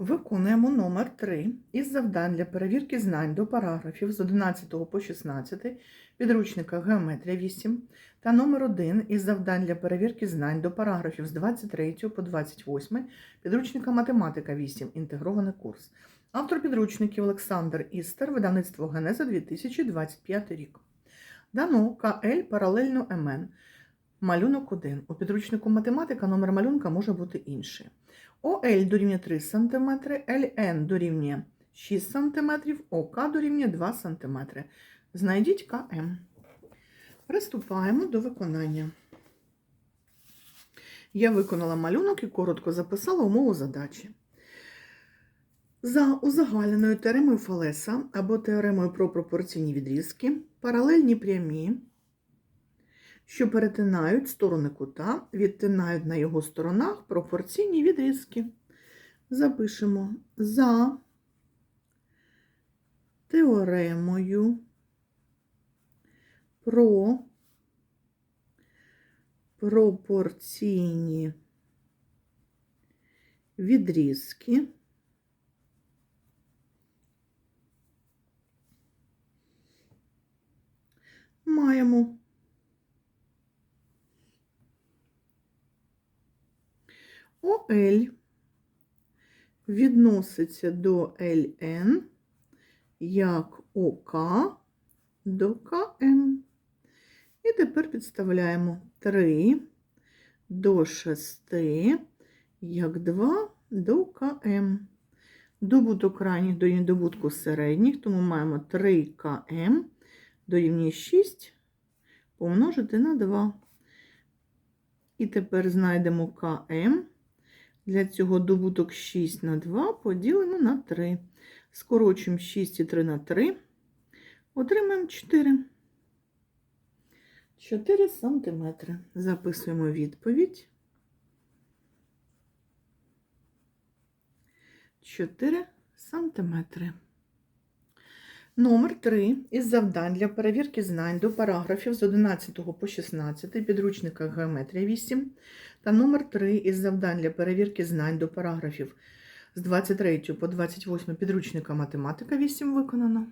Виконуємо номер 3 із завдань для перевірки знань до параграфів з 11 по 16 підручника Геометрія 8 та номер 1 із завдань для перевірки знань до параграфів з 23 по 28 підручника Математика 8 інтегрований курс. Автор підручників Олександр Істер, видавництво Генеза 2025 рік. Дано КЛ паралельно МН. Малюнок 1. У підручнику математика номер малюнка може бути інший. ОЛ дорівнює 3 см, ЛН дорівнює 6 см, ОК дорівнює 2 см. Знайдіть КМ. Приступаємо до виконання. Я виконала малюнок і коротко записала умову задачі. За узагальненою теоремою Фалеса або теоремою про пропорційні відрізки паралельні прямі що перетинають сторони кута, відтинають на його сторонах пропорційні відрізки. Запишемо за теоремою про пропорційні відрізки. Маємо ОЛ відноситься до ЛН як ОК до КМ. І тепер підставляємо 3 до 6 як 2 до КМ. Добуток крайніх дорівнює добутку середніх, тому маємо 3 КМ дорівнює 6 помножити на 2. І тепер знайдемо КМ. Для цього добуток 6 на 2 поділимо на 3. Скорочуємо 6 і 3 на 3. Отримаємо 4. 4 сантиметри. Записуємо відповідь. 4 сантиметри. Номер 3 із завдань для перевірки знань до параграфів з 11 по 16 підручника Геометрія 8 та номер 3 із завдань для перевірки знань до параграфів з 23 по 28 підручника Математика 8 виконано.